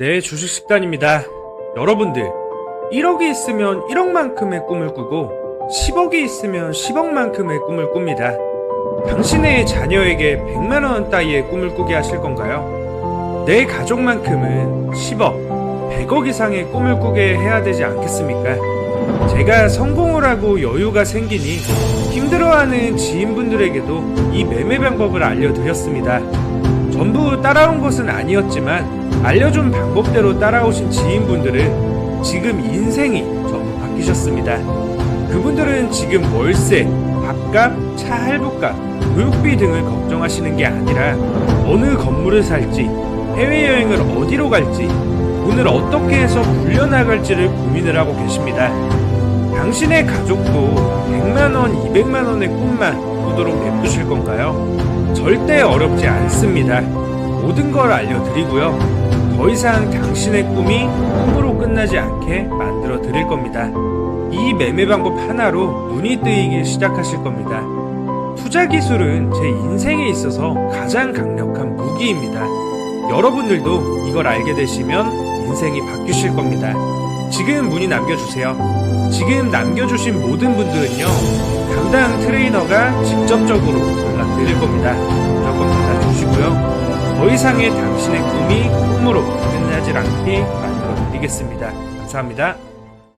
네, 주식식단입니다. 여러분들, 1억이 있으면 1억만큼의 꿈을 꾸고, 10억이 있으면 10억만큼의 꿈을 꿉니다. 당신의 자녀에게 100만원 따위의 꿈을 꾸게 하실 건가요? 내 가족만큼은 10억, 100억 이상의 꿈을 꾸게 해야 되지 않겠습니까? 제가 성공을 하고 여유가 생기니 힘들어하는 지인분들에게도 이 매매 방법을 알려드렸습니다. 전부 따라온 것은 아니었지만 알려준 방법대로 따라오신 지인분들은 지금 인생이 전부 바뀌셨습니다. 그분들은 지금 월세, 밥값, 차 할부값, 교육비 등을 걱정하시는 게 아니라 어느 건물을 살지, 해외여행을 어디로 갈지, 돈을 어떻게 해서 굴려나갈지를 고민을 하고 계십니다. 당신의 가족도 100만원, 200만원의 꿈만 꾸도록 냅두실 건가요? 절대 어렵지 않습니다. 모든 걸 알려드리고요. 더 이상 당신의 꿈이 꿈으로 끝나지 않게 만들어 드릴 겁니다. 이 매매 방법 하나로 눈이 뜨이기 시작하실 겁니다. 투자 기술은 제 인생에 있어서 가장 강력한 무기입니다. 여러분들도 이걸 알게 되시면 인생이 바뀌실 겁니다. 지금 문의 남겨주세요. 지금 남겨주신 모든 분들은요, 담당 트레이너가 직접적으로 연락드릴 겁니다. 무조건 받아주시고요. 더 이상의 당신의 꿈이 꿈으로 끝나질 않게 만들어 드리겠습니다. 감사합니다.